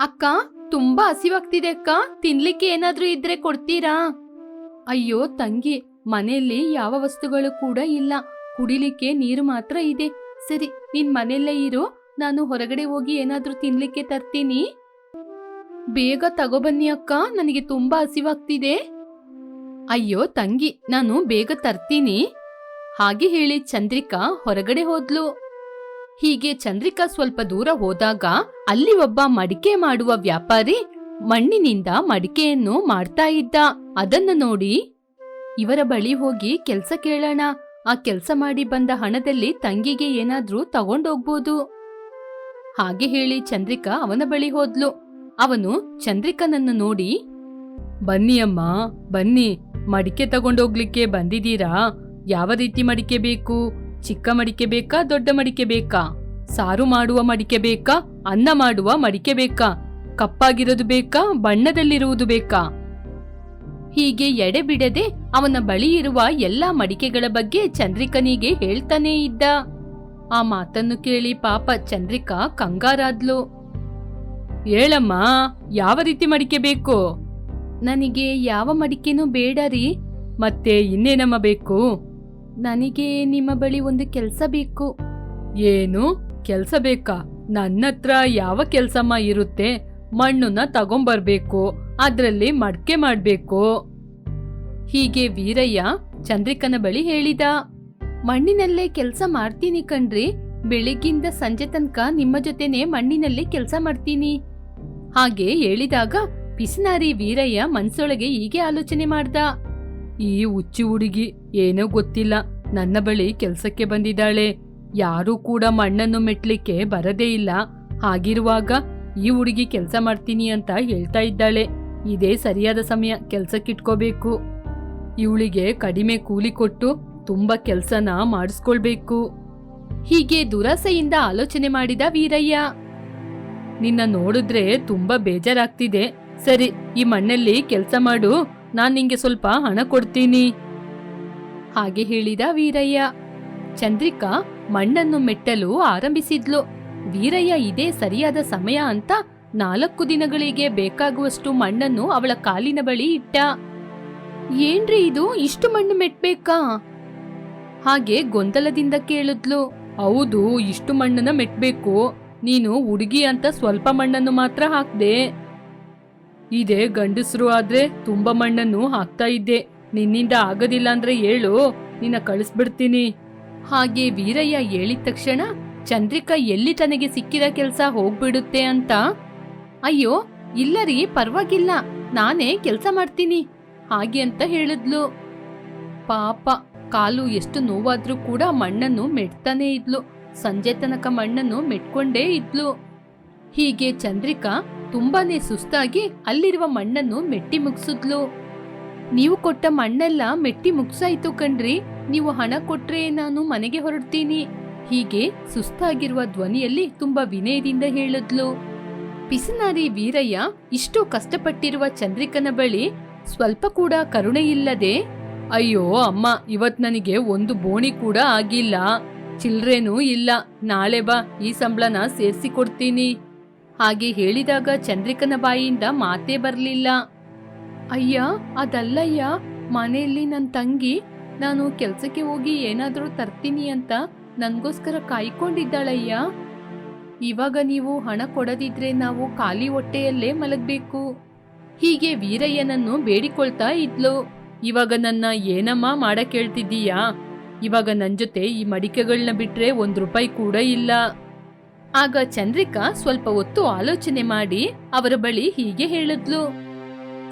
ಅಕ್ಕ, ತುಂಬಾ ಹಸಿವಾಗ್ತಿದೆ ಅಕ್ಕ. ತಿನ್ಲಿಕ್ಕೆ ಏನಾದ್ರೂ ಇದ್ರೆ ಕೊಡ್ತೀರಾ? ಅಯ್ಯೋ, ತಂಗಿ, ಮನೆಯಲ್ಲಿ ಯಾವ ವಸ್ತುಗಳು ಕೂಡ ಇಲ್ಲ. ಕುಡಿಲಿಕ್ಕೆ ನೀರು ಮಾತ್ರ ಇದೆ. ಸರಿ, ನಿನ್ ಮನೆಯಲ್ಲೇ ಇರು. ನಾನು ಹೊರಗಡೆ ಹೋಗಿ ಏನಾದ್ರೂ ತಿನ್ಲಿಕ್ಕೆ ತರ್ತೀನಿ. ಬೇಗ ತಗೊಬನ್ನಿ ಅಕ್ಕ. ನನಗೆ ತುಂಬಾ ಹಸಿವಾಗ್ತಿದೆ. ಅಯ್ಯೋ, ತಂಗಿ, ನಾನು ಬೇಗ ತರ್ತೀನಿ. ಹಾಗೆ ಹೇಳಿ ಚಂದ್ರಿಕಾ ಹೊರಗಡೆ ಹೋದ್ಲು. ಹೀಗೆ ಚಂದ್ರಿಕಾ ಸ್ವಲ್ಪ ದೂರ ಹೋದಾಗ ಅಲ್ಲಿ ಒಬ್ಬ ಮಡಿಕೆ ಮಾಡುವ ವ್ಯಾಪಾರಿ ಮಣ್ಣಿನಿಂದ ಮಡಿಕೆಯನ್ನು ಮಾಡ್ತಾ ಇದ್ದ. ಅದನ್ನ ನೋಡಿ, ಇವರ ಬಳಿ ಹೋಗಿ ಕೆಲ್ಸ ಕೇಳೋಣ. ಆ ಕೆಲ್ಸ ಮಾಡಿ ಬಂದ ಹಣದಲ್ಲಿ ತಂಗಿಗೆ ಏನಾದ್ರೂ ತಗೊಂಡೋಗ್ಬೋದು. ಹಾಗೆ ಹೇಳಿ ಚಂದ್ರಿಕಾ ಅವನ ಬಳಿ ಹೋದ್ಲು. ಅವನು ಚಂದ್ರಿಕನನ್ನು ನೋಡಿ, ಬನ್ನಿ ಅಮ್ಮ, ಬನ್ನಿ. ಮಡಿಕೆ ತಗೊಂಡೋಗ್ಲಿಕ್ಕೆ ಬಂದಿದ್ದೀರಾ? ಯಾವ ರೀತಿ ಮಡಿಕೆ ಬೇಕು? ಚಿಕ್ಕ ಮಡಿಕೆ ಬೇಕಾ, ದೊಡ್ಡ ಮಡಿಕೆ ಬೇಕಾ? ಸಾರು ಮಾಡುವ ಮಡಿಕೆ ಬೇಕಾ, ಅನ್ನ ಮಾಡುವ ಮಡಿಕೆ ಬೇಕಾ? ಕಪ್ಪಾಗಿರೋದು ಬೇಕಾ, ಬಣ್ಣದಲ್ಲಿರುವುದು ಬೇಕಾ? ಹೀಗೆ ಎಡೆ ಬಿಡದೆ ಅವನ ಬಳಿ ಇರುವ ಎಲ್ಲಾ ಮಡಿಕೆಗಳ ಬಗ್ಗೆ ಚಂದ್ರಿಕನಿಗೆ ಹೇಳ್ತಾನೇ ಇದ್ದ. ಆ ಮಾತನ್ನು ಕೇಳಿ ಪಾಪ ಚಂದ್ರಿಕಾ ಕಂಗಾರಾದ್ಲು. ಹೇಳಮ್ಮ, ಯಾವ ರೀತಿ ಮಡಿಕೆ ಬೇಕು? ನನಗೆ ಯಾವ ಮಡಿಕೆನೂ ಬೇಡ ರೀ, ಮತ್ತೆ ಇನ್ನೇನಮ್ಮ ಬೇಕು? ನನಗೆ ನಿಮ್ಮ ಬಳಿ ಒಂದು ಕೆಲಸ ಬೇಕು. ಏನು? ಕೆಲಸ ಬೇಕಾ? ನನ್ನತ್ರ ಯಾವ ಕೆಲಸಮ್ಮ ಇರುತ್ತೆ? ಮಣ್ಣನ್ನ ತಗೊಂಬರ್ಬೇಕು, ಅದರಲ್ಲಿ ಮಡ್ಕೆ ಮಾಡ್ಬೇಕು. ಹೀಗೆ ವೀರಯ್ಯ ಚಂದ್ರಿಕನ ಬಳಿ ಹೇಳಿದ. ಮಣ್ಣಿನಲ್ಲೇ ಕೆಲಸ ಮಾಡ್ತೀನಿ ಕಣ್ರಿ. ಬೆಳಿಗ್ಗಿಂದ ಸಂಜೆ ತನಕ ನಿಮ್ಮ ಜೊತೆನೆ ಮಣ್ಣಿನಲ್ಲಿ ಕೆಲಸ ಮಾಡ್ತೀನಿ. ಹಾಗೆ ಹೇಳಿದಾಗ ಪಿಸಿನಾರಿ ವೀರಯ್ಯ ಮನ್ಸೊಳಗೆ ಹೀಗೆ ಆಲೋಚನೆ ಮಾಡ್ದ. ಈ ಹುಚ್ಚಿ ಹುಡುಗಿ ಏನೋ ಗೊತ್ತಿಲ್ಲ. ನನ್ನ ಬಳಿ ಕೆಲ್ಸಕ್ಕೆ ಬಂದಿದ್ದಾಳೆ. ಯಾರೂ ಕೂಡ ಮಣ್ಣನ್ನು ಮೆಟ್ಲಿಕ್ಕೆ ಬರದೇ ಇಲ್ಲ. ಹಾಗಿರುವಾಗ ಈ ಹುಡುಗಿ ಕೆಲಸ ಮಾಡ್ತೀನಿ ಅಂತ ಹೇಳ್ತಾ ಇದ್ದಾಳೆ. ಇದೇ ಸರಿಯಾದ ಸಮಯ ಕೆಲ್ಸಕ್ಕಿಟ್ಕೋಬೇಕು ಇವಳಿಗೆ ಕಡಿಮೆ ಕೂಲಿ ಕೊಟ್ಟು ತುಂಬಾ ಕೆಲ್ಸನ ಮಾಡಿಸ್ಕೊಳ್ಬೇಕು. ಹೀಗೆ ದುರಾಸೆಯಿಂದ ಆಲೋಚನೆ ಮಾಡಿದ ವೀರಯ್ಯ. ನಿನ್ನ ನೋಡಿದ್ರೆ ತುಂಬಾ ಬೇಜಾರಾಗ್ತಿದೆ. ಸರಿ, ಈ ಮಣ್ಣಲ್ಲಿ ಕೆಲಸ ಮಾಡು. ನಾನ್ ನಿಂಗೆ ಸ್ವಲ್ಪ ಹಣ ಕೊಡ್ತೀನಿ. ಹಾಗೆ ಹೇಳಿದ ವೀರಯ್ಯ. ಚಂದ್ರಿಕಾ ಮಣ್ಣನ್ನು ಮೆಟ್ಟಲು ಆರಂಭಿಸಿದ್ಲು. ವೀರಯ್ಯ ಇದೇ ಸರಿಯಾದ ಸಮಯ ಅಂತ ನಾಲ್ಕು ದಿನಗಳಿಗೆ ಬೇಕಾಗುವಷ್ಟು ಮಣ್ಣನ್ನು ಅವಳ ಕಾಲಿನ ಬಳಿ ಇಟ್ಟ. ಏನ್ರಿ ಇದು? ಇಷ್ಟು ಮಣ್ಣು ಮೆಟ್ಬೇಕಾ? ಹಾಗೆ ಗೊಂದಲದಿಂದ ಕೇಳಿದ್ಲು. ಹೌದು, ಇಷ್ಟು ಮಣ್ಣನ್ನ ಮೆಟ್ಬೇಕು. ನೀನು ಹುಡುಗಿ ಅಂತ ಸ್ವಲ್ಪ ಮಣ್ಣನ್ನು ಮಾತ್ರ ಹಾಕ್ದೆ. ಇದೇ ಗಂಡಸರು ಆದ್ರೆ ತುಂಬಾ ಮಣ್ಣನ್ನು ಹಾಕ್ತಾ ಇದ್ದೆ. ನಿನ್ನಿಂದ ಆಗೋದಿಲ್ಲ ಅಂದ್ರೆ ಹೇಳು, ನಿನ್ನ ಕಳಿಸ್ಬಿಡ್ತೀನಿ. ಹಾಗೆ ವೀರಯ್ಯ ಹೇಳಿದ ತಕ್ಷಣ ಚಂದ್ರಿಕಾ ಎಲ್ಲಿ ತನಗೆ ಸಿಕ್ಕಿದ ಕೆಲಸ ಹೋಗ್ಬಿಡುತ್ತೆ ಅಂತ. ಅಯ್ಯೋ, ಇಲ್ಲ ರೀ, ಪರವಾಗಿಲ್ಲ. ನಾನೇ ಕೆಲಸ ಮಾಡ್ತೀನಿ. ಹಾಗೆ ಅಂತ ಹೇಳಿದ್ಲು. ಪಾಪ, ಕಾಲು ಎಷ್ಟು ನೋವಾದ್ರೂ ಕೂಡ ಮಣ್ಣನ್ನು ಮೆಟ್ತಾನೇ ಇದ್ಲು. ಸಂಜೆ ತನಕ ಮಣ್ಣನ್ನು ಮೆಟ್ಕೊಂಡೇ ಇದ್ಲು. ಹೀಗೆ ಚಂದ್ರಿಕಾ ತುಂಬಾನೇ ಸುಸ್ತಾಗಿ ಅಲ್ಲಿರುವ ಮಣ್ಣನ್ನು ಮೆಟ್ಟಿ ಮುಗಿಸಿದ್ಲು. ನೀವು ಕೊಟ್ಟ ಮಣ್ಣೆಲ್ಲ ಮೆಟ್ಟಿ ಮುಗ್ಸಾಯ್ತು ಕಣ್ರಿ. ನೀವು ಹಣ ಕೊಟ್ರೆ ನಾನು ಮನೆಗೆ ಹೊರಡ್ತೀನಿ. ಹೀಗೆ ಸುಸ್ತಾಗಿರುವ ಧ್ವನಿಯಲ್ಲಿ ತುಂಬಾ ವಿನಯದಿಂದ ಹೇಳಿದ್ಲು. ಪಿಸನಾರಿ ವೀರಯ್ಯ, ಇಷ್ಟು ಕಷ್ಟಪಟ್ಟಿರುವ ಚಂದ್ರಿಕನ ಬಳಿ ಸ್ವಲ್ಪ ಕೂಡ ಕರುಣೆ ಇಲ್ಲದೆ, ಅಯ್ಯೋ ಅಮ್ಮ, ಇವತ್ ನನಗೆ ಒಂದು ಬೋಣಿ ಕೂಡ ಆಗಿಲ್ಲ. ಚಿಲ್ರೇನೂ ಇಲ್ಲ. ನಾಳೆ ಬಾ, ಈ ಸಂಬಳನ ಸೇರಿಸಿ ಕೊಡ್ತೀನಿ. ಹಾಗೆ ಹೇಳಿದಾಗ ಚಂದ್ರಿಕನ ಬಾಯಿಯಿಂದ ಮಾತೇ ಬರಲಿಲ್ಲ. ಅಯ್ಯ, ಅದಲ್ಲಯ್ಯ, ಮನೆಯಲ್ಲಿ ನನ್ನ ತಂಗಿ, ನಾನು ಕೆಲಸಕ್ಕೆ ಹೋಗಿ ಏನಾದರೂ ತರ್ತೀನಿ ಅಂತ ನನಗೋಸ್ಕರ ಕಾಯ್ಕೊಂಡಿದ್ದಾಳಯ್ಯ. ಇವಾಗ ನೀವು ಹಣ ಕೊಡದಿದ್ರೆ ನಾವು ಖಾಲಿ ಹೊಟ್ಟೆಯಲ್ಲೇ ಮಲಗಬೇಕು. ಹೀಗೆ ವೀರಯ್ಯನನ್ನು ಬೇಡಿಕೊಳ್ತಾ ಇದ್ಲು. ಇವಾಗ ನನ್ನ ಏನಮ್ಮ ಮಾಡಕ್ ಹೇಳ್ತಿದ್ದೀಯಾ ಇವಾಗ ನನ್ನ ಜೊತೆ ಈ ಮಡಿಕೆಗಳನ್ನ ಬಿಟ್ರೆ ಒಂದು ರೂಪಾಯಿ ಕೂಡ ಇಲ್ಲ. ಆಗ ಚಂದ್ರಿಕಾ ಸ್ವಲ್ಪ ಹೊತ್ತು ಆಲೋಚನೆ ಮಾಡಿ ಅವರ ಬಳಿ ಹೀಗೆ ಹೇಳಿದ್ಲು.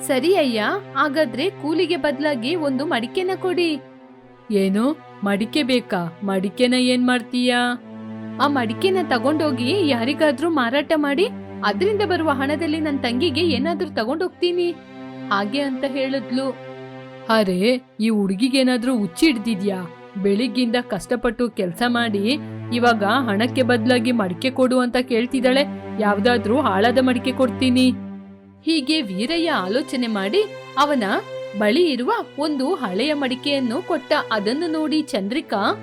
ಸರಿ ಅಯ್ಯ, ಹಾಗಾದ್ರೆ ಕೂಲಿಗೆ ಬದಲಾಗಿ ಒಂದು ಮಡಿಕೆನ ಕೊಡಿ. ಏನು? ಮಡಿಕೆ ಬೇಕಾ? ಮಡಿಕೆನ ಏನ್ ಮಾಡ್ತೀಯಾ? ಆ ಮಡಿಕೆನ ತಗೊಂಡೋಗಿ ಯಾರಿಗಾದ್ರೂ ಮಾರಾಟ ಮಾಡಿ, ಅದರಿಂದ ಬರುವ ಹಣದಲ್ಲಿ ನನ್ನ ತಂಗಿಗೆ ಏನಾದ್ರೂ ತಗೊಂಡೋಗ್ತೀನಿ. ಹಾಗೆ ಅಂತ ಹೇಳಿದ್ಲು. ಅರೆ, ಈ ಹುಡುಗಿಗೇನಾದ್ರೂ ಹುಚ್ಚಿ ಹಿಡ್ದಿದ್ಯಾ ಬೆಳಿಗ್ಗಿಂದ ಕಷ್ಟಪಟ್ಟು ಕೆಲಸ ಮಾಡಿ ಇವಾಗ ಹಣಕ್ಕೆ ಬದಲಾಗಿ ಮಡಿಕೆ ಕೊಡು ಅಂತ ಕೇಳ್ತಿದ್ದಾಳೆ. ಯಾವ್ದಾದ್ರೂ ಹಾಳಾದ ಮಡಿಕೆ ಕೊಡ್ತೀನಿ. ಹೀಗೆ ವೀರಯ್ಯ ಆಲೋಚನೆ ಮಾಡಿ ಅವನ ಬಳಿ ಇರುವ ಒಂದು ಹಳೆಯ ಮಡಿಕೆಯನ್ನು ಕೊಟ್ಟ. ಅದನ್ನು ನೋಡಿ ಚಂದ್ರಿಕಾ,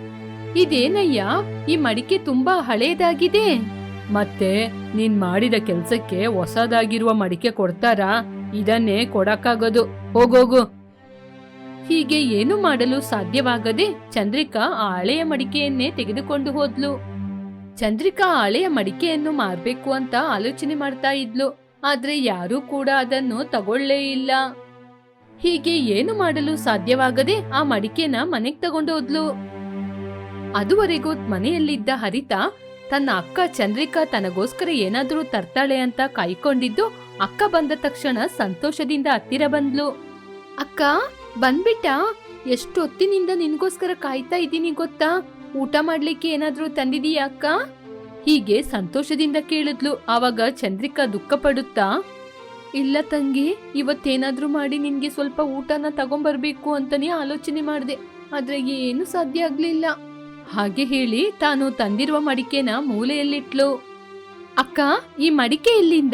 ಇದೇನಯ್ಯ, ಈ ಮಡಿಕೆ ತುಂಬಾ ಹಳೆಯದಾಗಿದೆ ಮತ್ತೆ ನೀನ್ ಮಾಡಿದ ಕೆಲ್ಸಕ್ಕೆ ಹೊಸದಾಗಿರುವ ಮಡಿಕೆ ಕೊಡ್ತಾರಾ? ಇದನ್ನೇ ಕೊಡಕ್ಕಾಗೋದು. ಹೋಗೋಗು ಹೀಗೆ ಏನು ಮಾಡಲು ಸಾಧ್ಯವಾಗದೆ ಚಂದ್ರಿಕಾ ಆ ಹಳೆಯ ಮಡಿಕೆಯನ್ನೇ ತೆಗೆದುಕೊಂಡು ಹೋದ್ಲು. ಚಂದ್ರಿಕಾ ಆ ಹಳೆಯ ಮಡಿಕೆಯನ್ನು ಮಾರ್ಬೇಕು ಅಂತ ಆಲೋಚನೆ ಮಾಡ್ತಾ ಇದ್ಲು. ಆದ್ರೆ ಯಾರೂ ಕೂಡ ಅದನ್ನು ತಗೊಳ್ಳೇ ಇಲ್ಲ. ಹೀಗೆ ಏನು ಮಾಡಲು ಸಾಧ್ಯವಾಗದೆ ಆ ಮಡಿಕೆನ ಮನೆಗ್ ತಗೊಂಡು ಹೋದ್ಲು. ಅದುವರೆಗೂ ಮನೆಯಲ್ಲಿದ್ದ ಹರಿತ ತನ್ನ ಅಕ್ಕ ಚಂದ್ರಿಕಾ ತನಗೋಸ್ಕರ ಏನಾದರೂ ತರ್ತಾಳೆ ಅಂತ ಕಾಯ್ಕೊಂಡಿದ್ದು ಅಕ್ಕ ಬಂದ ತಕ್ಷಣ ಸಂತೋಷದಿಂದ ಹತ್ತಿರ ಬಂದ್ಲು. ಅಕ್ಕ ಬಂದ್ಬಿಟ್ಟ? ಎಷ್ಟು ಹೊತ್ತಿನಿಂದ ನಿನ್ಗೋಸ್ಕರ ಕಾಯ್ತಾ ಇದ್ದೀನಿ ಗೊತ್ತಾ? ಊಟ ಮಾಡ್ಲಿಕ್ಕೆ ಏನಾದ್ರೂ ತಂದಿದೀಯಾ ಅಕ್ಕ? ಹೀಗೆ ಸಂತೋಷದಿಂದ ಕೇಳಿದ್ಲು. ಆವಾಗ ಚಂದ್ರಿಕಾ ದುಃಖ ಪಡುತ್ತಾ? ಇಲ್ಲ ತಂಗಿ, ಇವತ್ತೇನಾದ್ರೂ ಮಾಡಿ ನಿನ್ಗೆ ಸ್ವಲ್ಪ ಊಟನ ತಗೊಂಬರ್ಬೇಕು ಅಂತಾನೆ ಆಲೋಚನೆ ಮಾಡಿದೆ. ಆದ್ರೆ ಏನು ಸಾಧ್ಯ ಆಗ್ಲಿಲ್ಲ. ಹಾಗೆ ಹೇಳಿ ತಾನು ತಂದಿರುವ ಮಡಿಕೆನ ಮೂಲೆಯಲ್ಲಿಟ್ಲು. ಅಕ್ಕ, ಈ ಮಡಿಕೆ ಎಲ್ಲಿಂದ?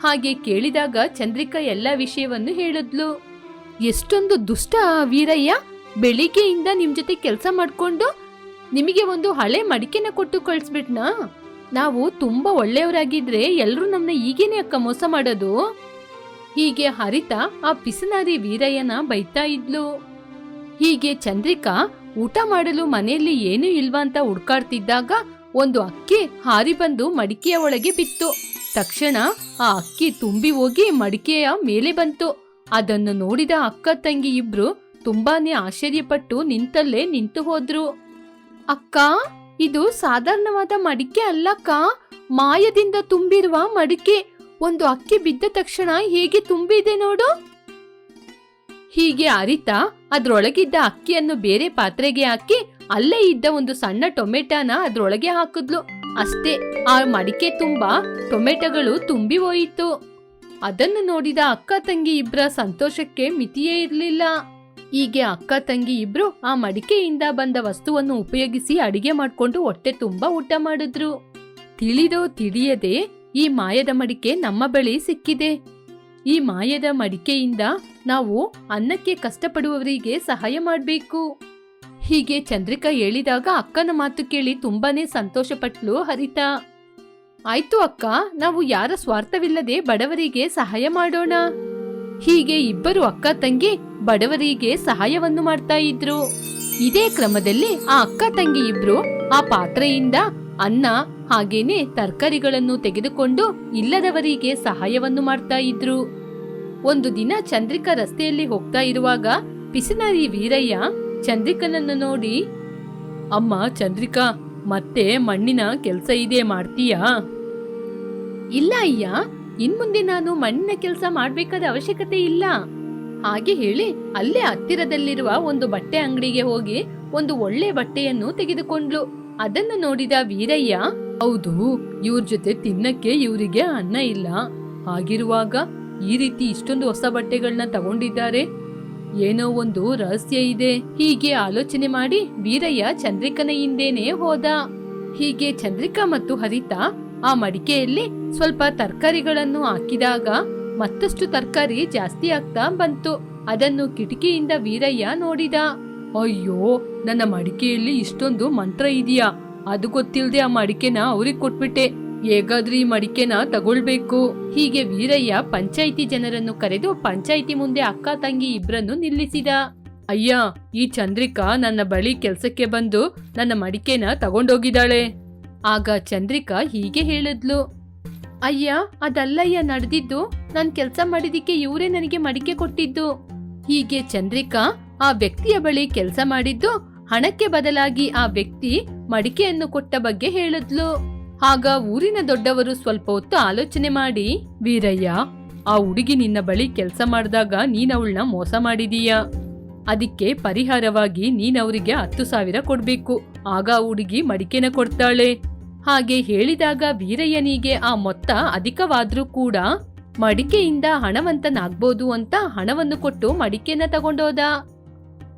ಹಾಗೆ ಕೇಳಿದಾಗ ಚಂದ್ರಿಕಾ ಎಲ್ಲ ವಿಷಯವನ್ನು ಹೇಳಿದ್ಲು. ಎಷ್ಟೊಂದು ದುಷ್ಟ ವೀರಯ್ಯ ಬೆಳಿಗ್ಗೆಯಿಂದ ನಿಮ್ ಜೊತೆ ಕೆಲಸ ಮಾಡ್ಕೊಂಡು ನಿಮಗೆ ಒಂದು ಹಳೆ ಮಡಿಕೆನ ಕೊಟ್ಟು ಕಳಿಸ್ಬಿಟ್ನಾ? ನಾವು ತುಂಬಾ ಒಳ್ಳೆಯವರಾಗಿದ್ರೆ ಎಲ್ಲರೂ ನಮ್ನ ಈಗೇನೆ ಅಕ್ಕ ಮೋಸ ಮಾಡೋದು? ಹೀಗೆ ಹರಿತ ಆ ಪಿಸನಾರಿ ವೀರಯ್ಯನ ಬೈತಾ ಇದ್ಲು. ಹೀಗೆ ಚಂದ್ರಿಕಾ ಊಟ ಮಾಡಲು ಮನೆಯಲ್ಲಿ ಏನೂ ಇಲ್ವಾ ಅಂತ ಹುಡ್ಕಾಡ್ತಿದ್ದಾಗ ಒಂದು ಅಕ್ಕಿ ಹಾರಿ ಬಂದು ಮಡಿಕೆಯ ಒಳಗೆ ಬಿತ್ತು. ತಕ್ಷಣ ಆ ಅಕ್ಕಿ ತುಂಬಿ ಹೋಗಿ ಮಡಿಕೆಯ ಮೇಲೆ ಬಂತು. ಅದನ್ನು ನೋಡಿದ ಅಕ್ಕ ತಂಗಿ ಇಬ್ರು ತುಂಬಾನೇ ಆಶ್ಚರ್ಯಪಟ್ಟು ನಿಂತಲ್ಲೇ ನಿಂತು ಹೋದ್ರು. ಅಕ್ಕ, ಇದು ಸಾಧಾರಣವಾದ ಮಡಿಕೆ ಅಲ್ಲಕ್ಕ. ಮಾಯದಿಂದ ತುಂಬಿರುವ ಮಡಿಕೆ. ಒಂದು ಅಕ್ಕಿ ಬಿದ್ದ ತಕ್ಷಣ ಹೇಗೆ ತುಂಬಿದೆ ನೋಡು. ಹೀಗೆ ಅರಿತ ಅದ್ರೊಳಗಿದ್ದ ಅಕ್ಕಿಯನ್ನು ಬೇರೆ ಪಾತ್ರೆಗೆ ಹಾಕಿ ಅಲ್ಲೇ ಇದ್ದ ಒಂದು ಸಣ್ಣ ಟೊಮೆಟೊನ ಅದ್ರೊಳಗೆ ಹಾಕಿದ್ಲು. ಅಷ್ಟೇ, ಆ ಮಡಿಕೆ ತುಂಬಾ ಟೊಮೆಟೊಗಳು ತುಂಬಿ ಹೋಯಿತು. ಅದನ್ನು ನೋಡಿದ ಅಕ್ಕ ತಂಗಿ ಇಬ್ಬರ ಸಂತೋಷಕ್ಕೆ ಮಿತಿಯೇ ಇರಲಿಲ್ಲ. ಹೀಗೆ ಅಕ್ಕ ತಂಗಿ ಇಬ್ರು ಆ ಮಡಿಕೆಯಿಂದ ಬಂದ ವಸ್ತುವನ್ನು ಉಪಯೋಗಿಸಿ ಅಡಿಗೆ ಮಾಡಿಕೊಂಡು ಹೊಟ್ಟೆ ತುಂಬಾ ಊಟ ಮಾಡಿದ್ರು. ತಿಳಿದೋ ತಿಳಿಯದೆ ಈ ಮಾಯದ ಮಡಿಕೆ ನಮ್ಮ ಬಳಿ ಸಿಕ್ಕಿದೆ. ಈ ಮಾಯದ ಮಡಿಕೆಯಿಂದ ನಾವು ಅನ್ನಕ್ಕೆ ಕಷ್ಟಪಡುವವರಿಗೆ ಸಹಾಯ ಮಾಡಬೇಕು. ಹೀಗೆ ಚಂದ್ರಿಕಾ ಹೇಳಿದಾಗ ಅಕ್ಕನ ಮಾತು ಕೇಳಿ ತುಂಬಾನೇ ಸಂತೋಷಪಟ್ಲು ಹರಿತ. ಆಯ್ತು ಅಕ್ಕ, ನಾವು ಯಾರ ಸ್ವಾರ್ಥವಿಲ್ಲದೆ ಬಡವರಿಗೆ ಸಹಾಯ ಮಾಡೋಣ? ಹೀಗೆ ಇಬ್ಬರು ಅಕ್ಕ ತಂಗಿ ಬಡವರಿಗೆ ಸಹಾಯವನ್ನು ಮಾಡ್ತಾ ಇದ್ರು. ಇದೇ ಕ್ರಮದಲ್ಲಿ ಆ ಅಕ್ಕ ತಂಗಿ ಇಬ್ರು ಆ ಪಾತ್ರೆಯಿಂದ ಅನ್ನ ಹಾಗೇನೆ ತರಕಾರಿಗಳನ್ನು ತೆಗೆದುಕೊಂಡು ಇಲ್ಲದವರಿಗೆ ಸಹಾಯವನ್ನು ಮಾಡ್ತಾ ಇದ್ರು. ಒಂದು ದಿನ ಚಂದ್ರಿಕಾ ರಸ್ತೆಯಲ್ಲಿ ಹೋಗ್ತಾ ಇರುವಾಗ ಪಿಸಿನಾರಿ ವೀರಯ್ಯ ಚಂದ್ರಿಕನನ್ನು ನೋಡಿ, ಅಮ್ಮ ಚಂದ್ರಿಕಾ, ಮತ್ತೆ ಮಣ್ಣಿನ ಕೆಲಸ ಇದೆ ಮಾಡ್ತೀಯಾ? ಇಲ್ಲ ಅಯ್ಯ, ಇನ್ಮುಂದೆ ನಾನು ಮಣ್ಣಿನ ಕೆಲಸ ಮಾಡ್ಬೇಕಾದ ಅವಶ್ಯಕತೆ ಇಲ್ಲ. ಹಾಗೆ ಹೇಳಿ ಅಲ್ಲೇ ಹತ್ತಿರದಲ್ಲಿರುವ ಒಂದು ಬಟ್ಟೆ ಅಂಗಡಿಗೆ ಹೋಗಿ ಒಂದು ಒಳ್ಳೆ ಬಟ್ಟೆಯನ್ನು ತೆಗೆದುಕೊಂಡ್ಲು ಅದನ್ನು ನೋಡಿದ ವೀರಯ್ಯ, ಹೌದು, ಇವ್ರ ಜೊತೆ ತಿನ್ನಕ್ಕೆ ಇವರಿಗೆ ಅನ್ನ ಇಲ್ಲ. ಹಾಗಿರುವಾಗ ಈ ರೀತಿ ಇಷ್ಟೊಂದು ಹೊಸ ಬಟ್ಟೆಗಳನ್ನ ತಗೊಂಡಿದ್ದಾರೆ. ಏನೋ ಒಂದು ರಹಸ್ಯ ಇದೆ. ಹೀಗೆ ಆಲೋಚನೆ ಮಾಡಿ ವೀರಯ್ಯ ಚಂದ್ರಿಕನ ಹಿಂದೇನೆ ಹೋದ. ಹೀಗೆ ಚಂದ್ರಿಕಾ ಮತ್ತು ಹರಿತಾ ಆ ಮಡಿಕೆಯಲ್ಲಿ ಸ್ವಲ್ಪ ತರಕಾರಿಗಳನ್ನು ಹಾಕಿದಾಗ ಮತ್ತಷ್ಟು ತರಕಾರಿ ಜಾಸ್ತಿ ಆಗ್ತಾ ಬಂತು. ಅದನ್ನು ಕಿಟಕಿಯಿಂದ ವೀರಯ್ಯ ನೋಡಿದ. ಅಯ್ಯೋ, ನನ್ನ ಮಡಿಕೆಯಲ್ಲಿ ಇಷ್ಟೊಂದು ಮಂತ್ರ ಇದೆಯಾ? ಅದು ಗೊತ್ತಿಲ್ಲದೆ ಆ ಮಡಿಕೆನ ಅವ್ರಿಗೆ ಕೊಟ್ಬಿಟ್ಟೆ. ಹೇಗಾದ್ರೂ ಈ ಮಡಿಕೆನ ತಗೊಳ್ಬೇಕು. ಹೀಗೆ ವೀರಯ್ಯ ಪಂಚಾಯಿತಿ ಜನರನ್ನು ಕರೆದು ಪಂಚಾಯಿತಿ ಮುಂದೆ ಅಕ್ಕ ತಂಗಿ ಇಬ್ಬರನ್ನು ನಿಲ್ಲಿಸಿದ. ಅಯ್ಯ, ಈ ಚಂದ್ರಿಕಾ ನನ್ನ ಬಳಿ ಕೆಲಸಕ್ಕೆ ಬಂದು ನನ್ನ ಮಡಿಕೆನ ತಗೊಂಡೋಗಿದ್ದಾಳೆ. ಆಗ ಚಂದ್ರಿಕಾ ಹೀಗೆ ಹೇಳಿದ್ಲು. ಅಯ್ಯ, ಅದಲ್ಲಯ್ಯ, ನಡೆದಿದ್ದು. ನಾನು ಕೆಲಸ ಮಾಡಿದಿಕ್ಕೆ ಇವರೇ ನನಗೆ ಮಡಿಕೆ ಕೊಟ್ಟಿದ್ದು. ಹೀಗೆ ಚಂದ್ರಿಕಾ ಆ ವ್ಯಕ್ತಿಯ ಬಳಿ ಕೆಲಸ ಮಾಡಿದ್ದು. ಹಣಕ್ಕೆ ಬದಲಾಗಿ ಆ ವ್ಯಕ್ತಿ ಮಡಿಕೆಯನ್ನು ಕೊಟ್ಟ ಬಗ್ಗೆ ಹೇಳಿದ್ಲು. ಆಗ ಊರಿನ ದೊಡ್ಡವರು ಸ್ವಲ್ಪ ಹೊತ್ತು ಆಲೋಚನೆ ಮಾಡಿ, ವೀರಯ್ಯ, ಆ ಹುಡುಗಿ ನಿನ್ನ ಬಳಿ ಕೆಲಸ ಮಾಡಿದಾಗ ನೀನ್ ಅವಳನ್ನ ಮೋಸ ಮಾಡಿದೀಯ. ಅದಕ್ಕೆ ಪರಿಹಾರವಾಗಿ ನೀನವರಿಗೆ ಹತ್ತು ಸಾವಿರ ಕೊಡ್ಬೇಕು. ಆಗ ಹುಡುಗಿ ಮಡಿಕೆನ ಕೊಡ್ತಾಳೆ. ಹಾಗೆ ಹೇಳಿದಾಗ ವೀರಯ್ಯನಿಗೆ ಆ ಮೊತ್ತ ಅಧಿಕವಾದ್ರೂ ಕೂಡ ಮಡಿಕೆಯಿಂದ ಹಣವಂತನಾಗ್ಬೋದು ಅಂತ ಹಣವನ್ನು ಕೊಟ್ಟು ಮಡಿಕೆನ ತಗೊಂಡೋದ.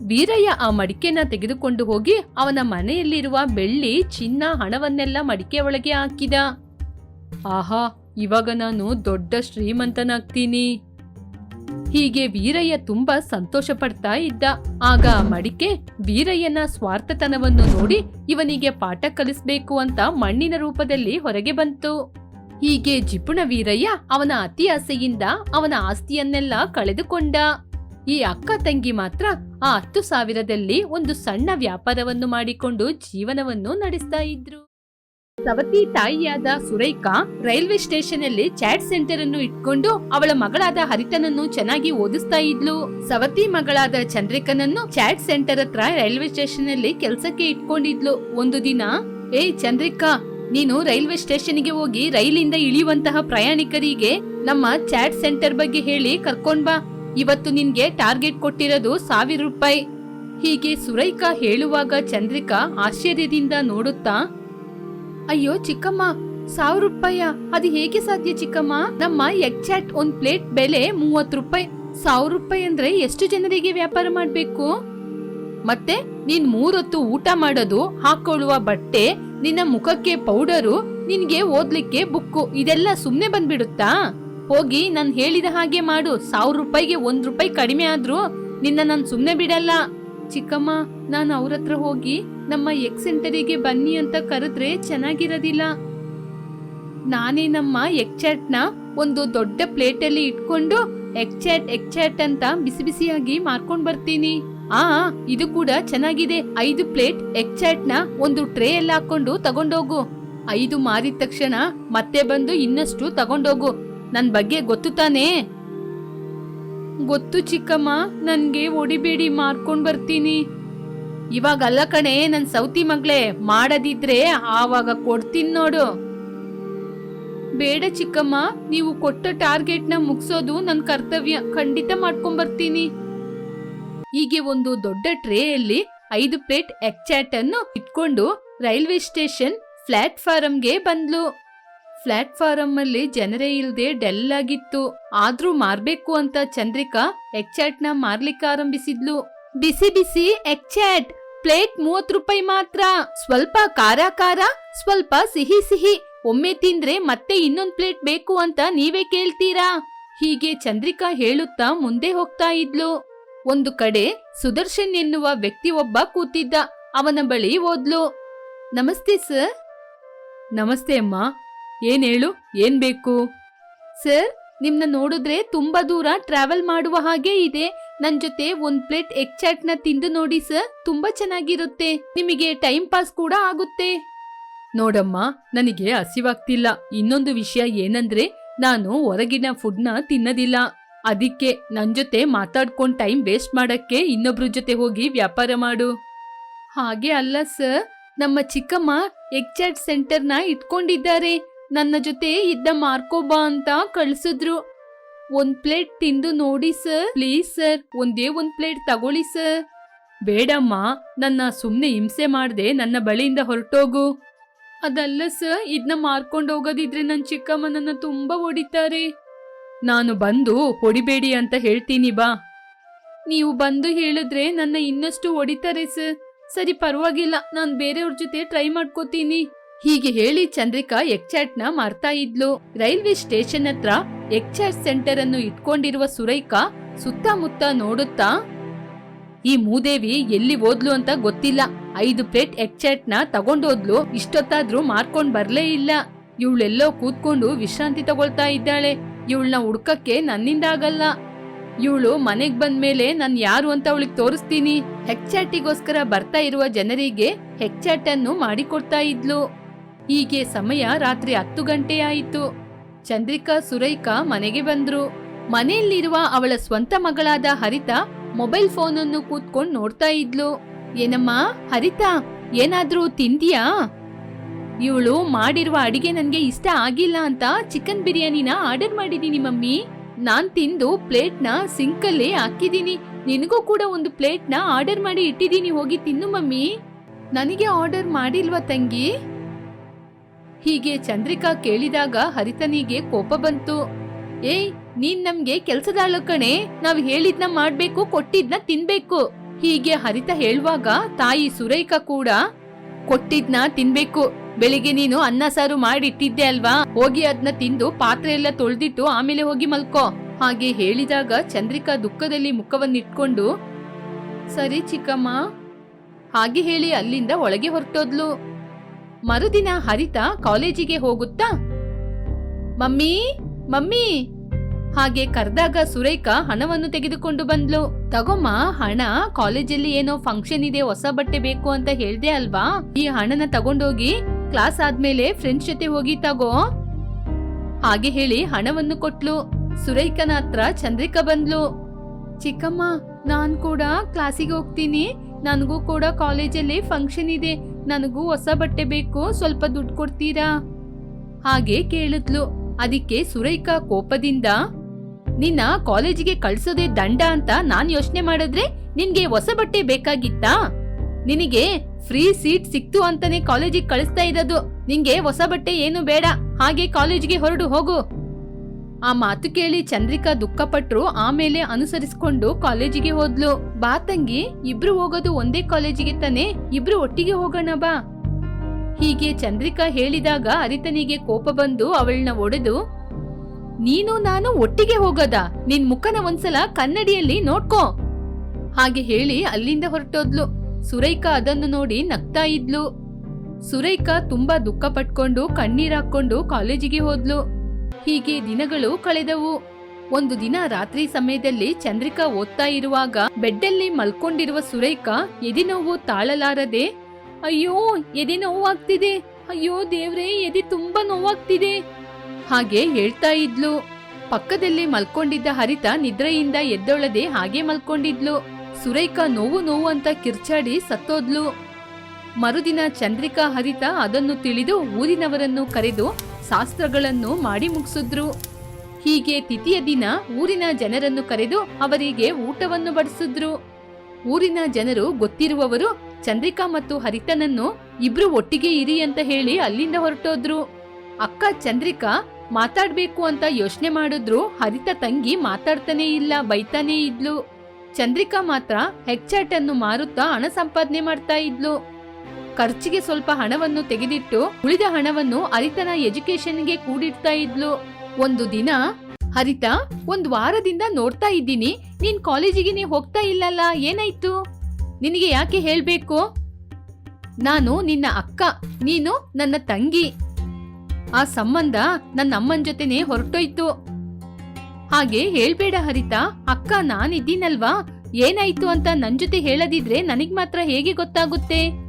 ವೀರಯ್ಯ ಆ ಮಡಿಕೆನ ತೆಗೆದುಕೊಂಡು ಹೋಗಿ ಅವನ ಮನೆಯಲ್ಲಿರುವ ಬೆಳ್ಳಿ, ಚಿನ್ನ ಹಣವನ್ನೆಲ್ಲ ಮಡಿಕೆ ಒಳಗೆ ಹಾಕಿದ. ಆಹಾ, ಇವಾಗ ನಾನು ದೊಡ್ಡ ಶ್ರೀಮಂತನಾಗ್ತೀನಿ. ಹೀಗೆ ವೀರಯ್ಯ ತುಂಬಾ ಸಂತೋಷ ಪಡ್ತಾ ಇದ್ದ. ಆಗ ಮಡಿಕೆ ವೀರಯ್ಯನ ಸ್ವಾರ್ಥತನವನ್ನು ನೋಡಿ ಇವನಿಗೆ ಪಾಠ ಕಲಿಸ್ಬೇಕು ಅಂತ ಮಣ್ಣಿನ ರೂಪದಲ್ಲಿ ಹೊರಗೆ ಬಂತು. ಹೀಗೆ ಜಿಪುಣ ವೀರಯ್ಯ ಅವನ ಅತಿ ಆಸೆಯಿಂದ ಅವನ ಆಸ್ತಿಯನ್ನೆಲ್ಲ ಕಳೆದುಕೊಂಡ. ಈ ಅಕ್ಕ ತಂಗಿ ಮಾತ್ರ ಆ ಹತ್ತು ಸಾವಿರದಲ್ಲಿ ಒಂದು ಸಣ್ಣ ವ್ಯಾಪಾರವನ್ನು ಮಾಡಿಕೊಂಡು ಜೀವನವನ್ನು ನಡೆಸ್ತಾ ಇದ್ರು. ಸವತಿ ತಾಯಿಯಾದ ಸುರೈಕಾ ರೈಲ್ವೆ ಸ್ಟೇಷನ್ ಅಲ್ಲಿ ಚಾಟ್ ಸೆಂಟರ್ ಅನ್ನು ಇಟ್ಕೊಂಡು ಅವಳ ಮಗಳಾದ ಹರಿತನನ್ನು ಚೆನ್ನಾಗಿ ಓದಿಸ್ತಾ ಇದ್ಲು. ಸವತಿ ಮಗಳಾದ ಚಂದ್ರಿಕನನ್ನು ಚಾಟ್ ಸೆಂಟರ್ ಹತ್ರ ರೈಲ್ವೆ ಸ್ಟೇಷನ್ ಅಲ್ಲಿ ಕೆಲ್ಸಕ್ಕೆ ಇಟ್ಕೊಂಡಿದ್ಲು. ಒಂದು ದಿನ, ಏ ಚಂದ್ರಿಕಾ, ನೀನು ರೈಲ್ವೆ ಸ್ಟೇಷನ್ಗೆ ಹೋಗಿ ರೈಲಿಂದ ಇಳಿಯುವಂತಹ ಪ್ರಯಾಣಿಕರಿಗೆ ನಮ್ಮ ಚಾಟ್ ಸೆಂಟರ್ ಬಗ್ಗೆ ಹೇಳಿ ಕರ್ಕೊಂಡ್ ಬಾ. ಇವತ್ತು ನಿನ್ಗೆ ಟಾರ್ಗೆಟ್ ಕೊಟ್ಟಿರೋದು ಸಾವಿರ ರೂಪಾಯಿ. ಹೀಗೆ ಸುರೈಕಾ ಹೇಳುವಾಗ ಚಂದ್ರಿಕಾ ಆಶ್ಚರ್ಯದಿಂದ ನೋಡುತ್ತಾ ಅಯ್ಯೋ ಚಿಕ್ಕಮ್ಮ, ಸಾವಿರ ರೂಪಾಯ. ಅದು ಹೇಗೆ ಸಾಧ್ಯ ಚಿಕ್ಕಮ್ಮ? ನಮ್ಮ ಎಕ್ಸಾಕ್ಟ್ ಒಂದ್ ಪ್ಲೇಟ್ ಬೆಲೆ ಮೂವತ್ ರೂಪಾಯಿ. ಸಾವಿರ ರೂಪಾಯಿ ಅಂದ್ರೆ ಎಷ್ಟು ಜನರಿಗೆ ವ್ಯಾಪಾರ ಮಾಡ್ಬೇಕು? ಮತ್ತೆ ನೀನ್ ಮೂರೊತ್ತು ಊಟ ಮಾಡೋದು, ಹಾಕೊಳ್ಳುವ ಬಟ್ಟೆ, ನಿನ್ನ ಮುಖಕ್ಕೆ ಪೌಡರು, ನಿನ್ಗೆ ಓದ್ಲಿಕ್ಕೆ ಬುಕ್ಕು, ಇದೆಲ್ಲ ಸುಮ್ನೆ ಬಂದ್ಬಿಡುತ್ತಾ? ಹೋಗಿ ನಾನು ಹೇಳಿದ ಹಾಗೆ ಮಾಡು. ಸಾವಿರ ರೂಪಾಯಿಗೆ ಒಂದ್ ರೂಪಾಯಿ ಕಡಿಮೆ ಆದ್ರೂ ನಿನ್ನ ನಾನು ಸುಮ್ನೆ ಬಿಡಲ್ಲ. ಚಿಕ್ಕಮ್ಮ, ನಾನು ಅವ್ರ ಹತ್ರ ಹೋಗಿ ನಮ್ಮ ಎಗ್ ಸೆಂಟರಿಗೆ ಬನ್ನಿ ಅಂತ ಕರೆದ್ರೆ ಚೆನ್ನಾಗಿರೋದಿಲ್ಲ. ನಾನೇ ನಮ್ಮ ಎಗ್ ಚಾಟ್ನ ಒಂದು ದೊಡ್ಡ ಪ್ಲೇಟ್ ಅಲ್ಲಿ ಇಟ್ಕೊಂಡು ಎಗ್ ಚಾಟ್ ಎಗ್ ಚಾಟ್ ಅಂತ ಬಿಸಿ ಬಿಸಿಯಾಗಿ ಮಾರ್ಕೊಂಡ್ ಬರ್ತೀನಿ. ಆ, ಇದು ಕೂಡ ಚೆನ್ನಾಗಿದೆ. ಐದು ಪ್ಲೇಟ್ ಎಗ್ ಚಾಟ್ನ ಒಂದು ಟ್ರೇ ಎಲ್ಲ ಹಾಕೊಂಡು ತಗೊಂಡೋಗು. ಐದು ಮಾರಿದ ತಕ್ಷಣ ಮತ್ತೆ ಬಂದು ಇನ್ನಷ್ಟು ತಗೊಂಡೋಗು. ನನ್ ಬಗ್ಗೆ ಗೊತ್ತು ತಾನೇ? ಗೊತ್ತು ಚಿಕ್ಕಮ್ಮ, ನನ್ಗೆ ಒಡಿಬೇಡಿ ಮಾರ್ಕೊಂಡ್ ಬರ್ತೀನಿ. ಇವಾಗ ಅಲ್ಲ ಕಣೆ, ನನ್ ಸೌತಿ ಮಗ್ಳೆ, ಮಾಡದಿದ್ರೆ ಆವಾಗ ಕೊಡ್ತೀನಿ ನೋಡು. ಬೇಡ ಚಿಕ್ಕಮ್ಮ, ನೀವು ಕೊಟ್ಟ ಟಾರ್ಗೆಟ್ನ ಮುಗಿಸೋದು ನನ್ ಕರ್ತವ್ಯ. ಖಂಡಿತ ಮಾಡ್ಕೊಂಡ್ ಬರ್ತೀನಿ ಹೀಗೆ ಒಂದು ದೊಡ್ಡ ಟ್ರೇಯಲ್ಲಿ ಐದು ಪ್ಲೇಟ್ ಎಗ್ ಅನ್ನು ಇಟ್ಕೊಂಡು ರೈಲ್ವೆ ಸ್ಟೇಷನ್ ಪ್ಲಾಟ್ಫಾರಂಗೆ ಬಂದ್ಲು. ಪ್ಲಾಟ್ಫಾರಂ ಅಲ್ಲಿ ಜನರೇ ಇಲ್ದೆ ಡೆಲ್ ಆಗಿತ್ತು. ಆದ್ರೂ ಮಾರ್ಬೇಕು ಅಂತ ಚಂದ್ರಿಕಾ ಎಗ್ನ ಮಾರ್ಲಿಕ್ಕೆ ಆರಂಭಿಸಿದ್ಲು. ಬಿಸಿ ಬಿಸಿ ಎಗ್ ಚಾಟ್! ಪ್ಲೇಟ್ ಮೂವತ್ ರೂಪಾಯಿ ಮಾತ್ರ. ಸ್ವಲ್ಪ ಖಾರ ಖಾರ, ಸ್ವಲ್ಪ ಸಿಹಿ ಸಿಹಿ. ಒಮ್ಮೆ ತಿಂದ್ರೆ ಮತ್ತೆ ಇನ್ನೊಂದ್ ಪ್ಲೇಟ್ ಬೇಕು ಅಂತ ನೀವೇ ಕೇಳ್ತೀರಾ? ಹೀಗೆ ಚಂದ್ರಿಕಾ ಹೇಳುತ್ತಾ ಮುಂದೆ ಹೋಗ್ತಾ ಇದ್ಲು. ಒಂದು ಕಡೆ ಸುದರ್ಶನ್ ಎನ್ನುವ ವ್ಯಕ್ತಿ ಒಬ್ಬ ಕೂತಿದ್ದ. ಅವನ ಬಳಿ ಓದ್ಲು. ನಮಸ್ತೆ ಸರ್. ನಮಸ್ತೆ ಅಮ್ಮ. ಏನ್ ಹೇಳು? ಏನ್ ಬೇಕು? ಸರ್ ನಿಮ್ನ ನೋಡಿದ್ರೆ ತುಂಬಾ ದೂರ ಟ್ರಾವೆಲ್ ಮಾಡುವ ಹಾಗೆ ಇದೆ. ನನ್ ಜೊತೆ ಒಂದ್ ಪ್ಲೇಟ್ ಎಗ್ ಚಾಟ್ನ ತಿಂದು ನೋಡಿ ಸರ್ ತುಂಬಾ ಚೆನ್ನಾಗಿರುತ್ತೆ. ನಿಮಗೆ ಟೈಮ್ ಪಾಸ್ ಕೂಡ ಆಗುತ್ತೆ. ನೋಡಮ್ಮ, ನನಗೆ ಹಸಿವಾಗ್ತಿಲ್ಲ. ಇನ್ನೊಂದು ವಿಷಯ ಏನಂದ್ರೆ, ನಾನು ಹೊರಗಿನ ಫುಡ್ನ ತಿನ್ನೋದಿಲ್ಲ. ಅದಕ್ಕೆ ನನ್ ಜೊತೆ ಮಾತಾಡ್ಕೊಂಡ್ ಟೈಮ್ ವೇಸ್ಟ್ ಮಾಡಕ್ಕೆ ಇನ್ನೊಬ್ರ ಜೊತೆ ಹೋಗಿ ವ್ಯಾಪಾರ ಮಾಡು. ಹಾಗೆ ಅಲ್ಲ ಸರ್ ನಮ್ಮ ಚಿಕ್ಕಮ್ಮ ಎಗ್ ಚಾಟ್ ಸೆಂಟರ್ನ ಇಟ್ಕೊಂಡಿದ್ದಾರೆ. ನನ್ನ ಜೊತೆ ಇದ್ದ ಮಾರ್ಕೋಬಾ ಅಂತ ಕಳ್ಸಿದ್ರು. ಒಂದ್ ಪ್ಲೇಟ್ ತಿಂದು ನೋಡಿ ಸರ್. ಪ್ಲೀಸ್ ಸರ್, ಒಂದೇ ಒಂದ್ ಪ್ಲೇಟ್ ತಗೊಳ್ಳಿ ಸರ್. ಬೇಡಮ್ಮ, ನನ್ನ ಸುಮ್ನೆ ಹಿಂಸೆ ಮಾಡ್ದೆ ನನ್ನ ಬಳಿಯಿಂದ ಹೊರಟೋಗು. ಅದಲ್ಲ ಸರ್ ಇದನ್ನ ಮಾರ್ಕೊಂಡು ಹೋಗೋದಿದ್ರೆ ನನ್ನ ಚಿಕ್ಕಮ್ಮನನ್ನ ತುಂಬಾ ಹೊಡಿತಾರೆ. ನಾನು ಬಂದು ಹೊಡಿಬೇಡಿ ಅಂತ ಹೇಳ್ತೀನಿ ಬಾ. ನೀವು ಬಂದು ಹೇಳಿದ್ರೆ ನನ್ನ ಇನ್ನಷ್ಟು ಹೊಡಿತಾರೆ ಸರ್. ಸರಿ ಪರವಾಗಿಲ್ಲ, ನಾನು ಬೇರೆಯವ್ರ ಜೊತೆ ಟ್ರೈ ಮಾಡ್ಕೋತೀನಿ. ಹೀಗೆ ಹೇಳಿ ಚಂದ್ರಿಕಾ ಎಕ್ಚಾಟ್ನ ಮಾರ್ತಾ ಇದ್ಲು. ರೈಲ್ವೆ ಸ್ಟೇಷನ್ ಹತ್ರ ಎಕ್ಚಾಟ್ ಸೆಂಟರ್ ಅನ್ನು ಇಟ್ಕೊಂಡಿರುವ ಸುರೈಕಾ ಸುತ್ತಮುತ್ತ ನೋಡುತ್ತಾ, ಈ ಮೂದೇವಿ ಎಲ್ಲಿ ಓದ್ಲು ಅಂತ ಗೊತ್ತಿಲ್ಲ. ಐದು ಪ್ಲೇಟ್ ಎಗ್ನ ತಗೊಂಡೋದ್ಲು. ಇಷ್ಟೊತ್ತಾದ್ರೂ ಮಾರ್ಕೊಂಡ್ ಬರ್ಲೇ ಇಲ್ಲ. ಇವಳೆಲ್ಲೋ ಕೂತ್ಕೊಂಡು ವಿಶ್ರಾಂತಿ ತಗೊಳ್ತಾ ಇದ್ದಾಳೆ. ಇವಳನ್ನ ಹುಡ್ಕಕ್ಕೆ ನನ್ನಿಂದ ಆಗಲ್ಲ. ಇವಳು ಮನೆಗ್ ಬಂದ್ಮೇಲೆ ನಾನ್ ಯಾರು ಅಂತ ಅವಳಿಗೆ ತೋರಿಸ್ತೀನಿ. ಹೆಕ್ಚಾಟಿಗೋಸ್ಕರ ಬರ್ತಾ ಇರುವ ಜನರಿಗೆ ಹೆಕ್ಚಾಟ್ ಅನ್ನು ಮಾಡಿಕೊಡ್ತಾ ಇದ್ಲು. ಹೀಗೆ ಸಮಯ ರಾತ್ರಿ ಹತ್ತು ಗಂಟೆ ಆಯಿತು. ಚಂದ್ರಿಕಾ ಸುರೈಕಾ ಮನೆಗೆ ಬಂದ್ರು. ಮನೆಯಲ್ಲಿರುವ ಅವಳ ಸ್ವಂತ ಮಗಳಾದ ಹರಿತಾ ಮೊಬೈಲ್ ಫೋನ್ ಅನ್ನು ಕೂತ್ಕೊಂಡು ನೋಡ್ತಾ ಇದ್ಲು. ಏನಮ್ಮ, ಹರಿತಾ, ಏನಾದ್ರೂ ತಿಂದಿಯಾ? ಇವಳು ಮಾಡಿರುವ ಅಡಿಗೆ ನನಗೆ ಇಷ್ಟ ಆಗಿಲ್ಲ ಅಂತ ಚಿಕನ್ ಬಿರಿಯಾನಿನ ಆರ್ಡರ್ ಮಾಡಿದೀನಿ ಮಮ್ಮಿ. ನಾನ್ ತಿಂದು ಪ್ಲೇಟ್ನ ಸಿಂಕಲ್ಲಿ ಹಾಕಿದೀನಿ. ನಿನಗೂ ಕೂಡ ಒಂದು ಪ್ಲೇಟ್ನ ಆರ್ಡರ್ ಮಾಡಿ ಇಟ್ಟಿದ್ದೀನಿ ಹೋಗಿ ತಿನ್ನು ಮಮ್ಮಿ. ನನಗೆ ಆರ್ಡರ್ ಮಾಡಿಲ್ವಾ ತಂಗಿ? ಹೀಗೆ ಚಂದ್ರಿಕಾ ಕೇಳಿದಾಗ ಹರಿತನಿಗೆ ಕೋಪ ಬಂತು. ಏಯ್, ನೀನ್ ನಮ್ಗೆ ಕೆಲ್ಸದಾಳು ಕಣೆ. ನಾವ್ ಹೇಳಿದ್ನ ಮಾಡ್ಬೇಕು, ಕೊಟ್ಟಿದ್ನ ತಿನ್ಬೇಕು. ಹೀಗೆ ಹರಿತ ಹೇಳುವಾಗ ತಾಯಿ ಸುರೇಖಾ ಕೂಡ, ಕೊಟ್ಟಿದ್ನ ತಿನ್ಬೇಕು. ಬೆಳಿಗ್ಗೆ ನೀನು ಅನ್ನ ಸಾರು ಮಾಡಿಟ್ಟಿದ್ದೆ ಅಲ್ವಾ? ಹೋಗಿ ಅದನ್ನ ತಿಂದು ಪಾತ್ರೆ ಎಲ್ಲ ತೊಳ್ದಿಟ್ಟು ಆಮೇಲೆ ಹೋಗಿ ಮಲ್ಕೋ. ಹಾಗೆ ಹೇಳಿದಾಗ ಚಂದ್ರಿಕಾ ದುಃಖದಲ್ಲಿ ಮುಖವನ್ನಿಟ್ಕೊಂಡು, ಸರಿ ಚಿಕ್ಕಮ್ಮ. ಹಾಗೆ ಹೇಳಿ ಅಲ್ಲಿಂದ ಒಳಗೆ ಹೊರಟೋದ್ಲು. ಮರುದಿನ ಹರಿತ ಕಾಲೇಜಿಗೆ ಹೋಗುತ್ತಾ? Mummy mummy. ಹಾಗೆ ಕರೆದಾಗ ಸುರೇಖ ಹಣವನ್ನು ತೆಗೆದುಕೊಂಡು ಬಂದ್ಲು. ತಗೊಮ್ಮ, ಹಣ, ಕಾಲೇಜಲ್ಲಿ ಏನೋ ಫಂಕ್ಷನ್ ಇದೆ, ಹೊಸ ಬಟ್ಟೆ ಬೇಕು ಅಂತ ಹೇಳ್ದೆ ಅಲ್ವಾ? ಈ ಹಣನ ತಗೊಂಡೋಗಿ ಕ್ಲಾಸ್ ಆದ್ಮೇಲೆ ಫ್ರೆಂಡ್ಸ್ ಜೊತೆ ಹೋಗಿ ತಗೋ. ಹಾಗೆ ಹೇಳಿ ಹಣವನ್ನು ಕೊಟ್ಲು. ಸುರೇಖನ ಹತ್ರ ಚಂದ್ರಿಕಾ ಬಂದ್ಲು. ಚಿಕ್ಕಮ್ಮ, ನಾನ್ ಕೂಡ ಕ್ಲಾಸಿಗೆ ಹೋಗ್ತೀನಿ. ನನಗೂ ಕೂಡ ಕಾಲೇಜಲ್ಲಿ ಫಂಕ್ಷನ್ ಇದೆ. ನನಗೂ ಹೊಸ ಬಟ್ಟೆ ಬೇಕು ಸ್ವಲ್ಪ ದುಡ್ಡು ಕೊಡ್ತೀರಾ? ಹಾಗೆ ಕೇಳಿದ್ಲು. ಅದಕ್ಕೆ ಸುರೇಖಾ ಕೋಪದಿಂದ, ನಿನ್ನ ಕಾಲೇಜಿಗೆ ಕಳ್ಸೋದೇ ದಂಡ ಅಂತ ನಾನ್ ಯೋಚನೆ ಮಾಡಿದ್ರೆ ನಿನ್ಗೆ ಹೊಸ ಬಟ್ಟೆ ಬೇಕಾಗಿತ್ತಾ? ನಿನಗೆ ಫ್ರೀ ಸೀಟ್ ಸಿಕ್ತು ಅಂತಾನೆ ಕಾಲೇಜಿಗೆ ಕಳಿಸ್ತಾ ಇರೋದು. ನಿಂಗೆ ಹೊಸ ಬಟ್ಟೆ ಏನು ಬೇಡ. ಹಾಗೆ ಕಾಲೇಜಿಗೆ ಹೊರಡು ಹೋಗು. ಆ ಮಾತು ಕೇಳಿ ಚಂದ್ರಿಕಾ ದುಃಖಪಟ್ರು, ಆಮೇಲೆ ಅನುಸರಿಸ್ಕೊಂಡು ಕಾಲೇಜಿಗೆ ಹೋದ್ಲು. ಬಾ ತಂಗಿ, ಇಬ್ರು ಹೋಗೋದು ಒಂದೇ ಕಾಲೇಜಿಗೆ ತಾನೆ, ಇಬ್ರು ಒಟ್ಟಿಗೆ ಹೋಗೋಣ ಬಾ. ಹೀಗೆ ಚಂದ್ರಿಕಾ ಹೇಳಿದಾಗ ಅರಿತನಿಗೆ ಕೋಪ ಬಂದು ಅವಳನ್ನ ಒಡೆದು, ನೀನು ನಾನು ಒಟ್ಟಿಗೆ ಹೋಗೋದಾ, ನಿನ್ ಮುಖನ ಒಂದ್ಸಲ ಕನ್ನಡಿಯಲ್ಲಿ ನೋಡ್ಕೋ. ಹಾಗೆ ಹೇಳಿ ಅಲ್ಲಿಂದ ಹೊರಟೋದ್ಲು. ಸುರೈಕಾ ಅದನ್ನು ನೋಡಿ ನಗ್ತಾ ಇದ್ಲು. ಸುರೈಕಾ ತುಂಬಾ ದುಃಖ ಪಟ್ಕೊಂಡು ಕಣ್ಣೀರಾಕೊಂಡು ಕಾಲೇಜಿಗೆ ಹೋದ್ಲು. ಹೀಗೆ ದಿನಗಳು ಕಳೆದವು. ಒಂದು ದಿನ ರಾತ್ರಿ ಸಮಯದಲ್ಲಿ ಚಂದ್ರಿಕಾ ಓದ್ತಾ ಇರುವಾಗ ಬೆಡ್ಡಲ್ಲಿ ಮಲ್ಕೊಂಡಿರುವ ಸುರೈಕಾ ಎದೆನೋವು ತಾಳಲಾರದೆ, ಅಯ್ಯೋ, ಎದೆ ನೋವಾಗ್ತಿದೆ. ಅಯ್ಯೋ, ದೇವ್ರೇ, ಎದೆ ತುಂಬಾ ನೋವಾಗ್ತಿದೆ. ಹಾಗೆ ಹೇಳ್ತಾ ಇದ್ಲು. ಪಕ್ಕದಲ್ಲಿ ಮಲ್ಕೊಂಡಿದ್ದ ಹರಿತ ನಿದ್ರೆಯಿಂದ ಎದ್ದೊಳದೆ ಹಾಗೆ ಮಲ್ಕೊಂಡಿದ್ಲು. ಸುರೇಖಾ ನೋವು ನೋವು ಅಂತ ಕಿರ್ಚಾಡಿ ಸತ್ತೋದ್ಲು. ಮರುದಿನ ಚಂದ್ರಿಕಾ ಹರಿತ ಅದನ್ನು ತಿಳಿದು ಊರಿನವರನ್ನು ಕರೆದು ಶಾಸ್ತ್ರಗಳನ್ನು ಮಾಡಿ ಮುಗಿಸಿದ್ರು. ಹೀಗೆ ತಿಥಿಯ ದಿನ ಊರಿನ ಜನರನ್ನು ಕರೆದು ಅವರಿಗೆ ಊಟವನ್ನು ಬಡಿಸಿದ್ರು. ಊರಿನ ಜನರು ಗೊತ್ತಿರುವವರು ಚಂದ್ರಿಕಾ ಮತ್ತು ಹರಿತನನ್ನು ಇಬ್ರು ಒಟ್ಟಿಗೆ ಇರಿ ಅಂತ ಹೇಳಿ ಅಲ್ಲಿಂದ ಹೊರಟೋದ್ರು. ಅಕ್ಕ ಚಂದ್ರಿಕಾ ಮಾತಾಡ್ಬೇಕು ಅಂತ ಯೋಚನೆ ಮಾಡಿದ್ರು. ಹರಿತ ತಂಗಿ ಮಾತಾಡ್ತಾನೇ ಇಲ್ಲ, ಬೈತಾನೇ ಇದ್ಲು. ಚಂದ್ರಿಕಾ ಮಾತ್ರ ಹೆಚ್ಚಾಟನ್ನು ಮಾರುತ್ತಾ ಹಣ ಸಂಪಾದನೆ ಮಾಡ್ತಾ ಇದ್ಲು. ಖರ್ಚಿಗೆ ಸ್ವಲ್ಪ ಹಣವನ್ನು ತೆಗೆದಿಟ್ಟು ಉಳಿದ ಹಣವನ್ನು ಹರಿತನ ಎಜುಕೇಶನ್ಗೆ ಕೂಡಿಡ್ತಾ ಇದ್ಲು. ಒಂದು ದಿನ, ಹರಿತ, ಒಂದ್ ವಾರದಿಂದ ನೋಡ್ತಾ ಇದ್ದೀನಿ. ನೀನ್ ಕಾಲೇಜಿಗೆ ನೀ ಹೋಗ್ತಾ ಇಲ್ಲಲ್ಲ, ಏನಾಯ್ತು? ನಿನಗೆ ಯಾಕೆ ಹೇಳ್ಬೇಕು? ನಾನು ನಿನ್ನ ಅಕ್ಕ, ನೀನು ನನ್ನ ತಂಗಿ. ಆ ಸಂಬಂಧ ನನ್ನ ಅಮ್ಮನ ಜೊತೆನೆ ಹೊರಟೋಯ್ತು. ಹಾಗೆ ಹೇಳ್ಬೇಡ ಹರಿತ, ಅಕ್ಕ ನಾನಿದ್ದೀನಲ್ವಾ? ಏನಾಯ್ತು ಅಂತ ನನ್ ಜೊತೆ ಹೇಳದಿದ್ರೆ ನನಗ್ ಮಾತ್ರ ಹೇಗೆ ಗೊತ್ತಾಗುತ್ತೆ?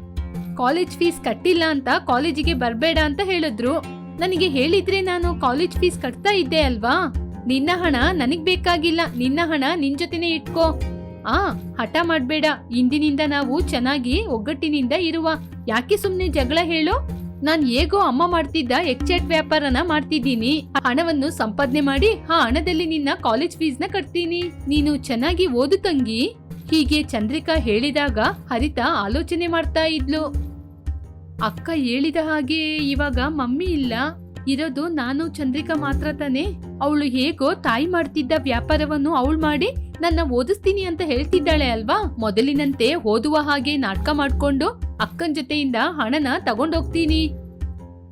ಕಾಲೇಜ್ ಫೀಸ್ ಕಟ್ಟಿಲ್ಲ ಅಂತ ಕಾಲೇಜಿಗೆ ಬರಬೇಡ ಅಂತ ಹೇಳಿದ್ರು. ನನಗೆ ಹೇಳಿದ್ರೆ ನಾನು ಕಾಲೇಜ್ ಫೀಸ್ ಕಟ್ತಾ ಇದ್ದೆ ಅಲ್ವಾ? ನಿನ್ನ ಹಣ ನನಗ್ ಬೇಕಾಗಿಲ್ಲ. ನಿನ್ನ ಹಣ ನಿನ್ ಜೊತೆನೆ ಇಟ್ಕೋ. ಆ, ಹಠ ಮಾಡ್ಬೇಡ. ಇಂದಿನಿಂದ ನಾವು ಚೆನ್ನಾಗಿ ಒಗ್ಗಟ್ಟಿನಿಂದ ಇರುವ. ಯಾಕೆ ಸುಮ್ನೆ ಜಗಳ ಹೇಳು? ನಾನ್ ಹೇಗೋ ಅಮ್ಮ ಮಾಡ್ತಿದ್ದ ಎಕ್ಚೆಟ್ ವ್ಯಾಪಾರನ ಮಾಡ್ತಿದ್ದೀನಿ. ಹಣವನ್ನು ಸಂಪಾದನೆ ಮಾಡಿ ಆ ಹಣದಲ್ಲಿ ನಿನ್ನ ಕಾಲೇಜ್ ಫೀಸ್ನ ಕಟ್ತೀನಿ. ನೀನು ಚೆನ್ನಾಗಿ ಓದು ತಂಗಿ. ಹೀಗೆ ಚಂದ್ರಿಕಾ ಹೇಳಿದಾಗ ಹರಿತ ಆಲೋಚನೆ ಮಾಡ್ತಾ ಇದ್ಲು. ಅಕ್ಕ ಹೇಳಿದ ಹಾಗೆ ಇವಾಗ ಮಮ್ಮಿ ಇಲ್ಲ. ಇರೋದು ನಾನು ಚಂದ್ರಿಕಾ ಮಾತ್ರ ತಾನೆ. ಅವಳು ಹೇಗೋ ತಾಯಿ ಮಾಡ್ತಿದ್ದ ವ್ಯಾಪಾರವನ್ನು ಅವಳು ಮಾಡಿ ನನ್ನ ಓದಿಸ್ತೀನಿ ಅಂತ ಹೇಳ್ತಿದ್ದಾಳೆ ಅಲ್ವಾ? ಮೊದಲಿನಂತೆ ಓದುವ ಹಾಗೆ ನಾಟಕ ಮಾಡ್ಕೊಂಡು ಅಕ್ಕನ ಜೊತೆಯಿಂದ ಹಣನ ತಗೊಂಡೋಗ್ತೀನಿ.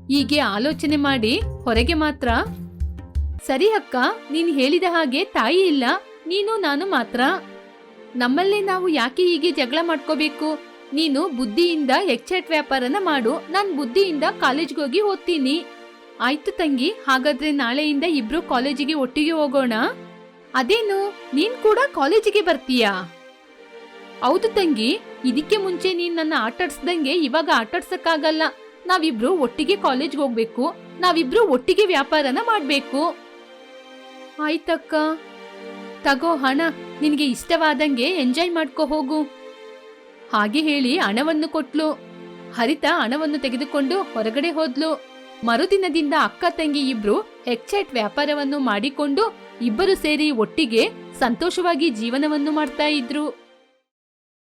ಹೀಗೆ ಆಲೋಚನೆ ಮಾಡಿ ಹೊರಗೆ ಮಾತ್ರ. ಸರಿ ಅಕ್ಕ, ನೀನು ಹೇಳಿದ ಹಾಗೆ ತಾಯಿ ಇಲ್ಲ. ನೀನು ನಾನು ಮಾತ್ರ. ನಮ್ಮಲ್ಲೇ ನಾವು ಯಾಕೆ ಹೀಗೆ ಜಗಳ ಮಾಡ್ಕೋಬೇಕು? ನೀನು ಬುದ್ಧಿಯಿಂದ ಎಕ್ಸೆಟ್ ವ್ಯಾಪಾರನ ಮಾಡು. ನಾನು ಬುದ್ಧಿಯಿಂದ ಕಾಲೇಜ್ಗೆ ಹೋಗಿ ಓದ್ತೀನಿ. ಆಯ್ತು ತಂಗಿ, ಹಾಗಾದ್ರೆ ನಾಳೆಯಿಂದ ಇಬ್ರು ಕಾಲೇಜಿಗೆ ಒಟ್ಟಿಗೆ ಹೋಗೋಣ? ಅದೇನು, ನೀನ್ ಕೂಡ ಕಾಲೇಜಿಗೆ ಬರ್ತೀಯಾ? ಹೌದು ತಂಗಿ, ಇದಕ್ಕೆ ಮುಂಚೆ ನೀನ್ ನನ್ನ ಆಟಾಡ್ಸ್ದಂಗೆ ಇವಾಗ ಆಟಾಡ್ಸಕ್ಕಾಗಲ್ಲ ನಾವಿಬ್ರು ಒಟ್ಟಿಗೆ ಕಾಲೇಜ್ಗೆ ಹೋಗ್ಬೇಕು. ನಾವಿಬ್ರು ಒಟ್ಟಿಗೆ ವ್ಯಾಪಾರನ ಮಾಡ್ಬೇಕು. ಆಯ್ತಕ್ಕ. ತಗೋ ಹಣ. ನಿನಗೆ ಇಷ್ಟವಾದಂಗೆ ಎಂಜಾಯ್ ಮಾಡ್ಕೋ ಹೋಗು. ಹಾಗೆ ಹೇಳಿ ಹಣವನ್ನು ಕೊಟ್ಲು. ಹರಿತ ಹಣವನ್ನು ತೆಗೆದುಕೊಂಡು ಹೊರಗಡೆ ಹೋದ್ಲು. ಮರುದಿನದಿಂದ ಅಕ್ಕ ತಂಗಿ ಇಬ್ರು ಹೆಕ್ಚೈಟ್ ವ್ಯಾಪಾರವನ್ನು ಮಾಡಿಕೊಂಡು ಇಬ್ಬರು ಸೇರಿ ಒಟ್ಟಿಗೆ ಸಂತೋಷವಾಗಿ ಜೀವನವನ್ನು ಮಾಡ್ತಾ ಇದ್ರು.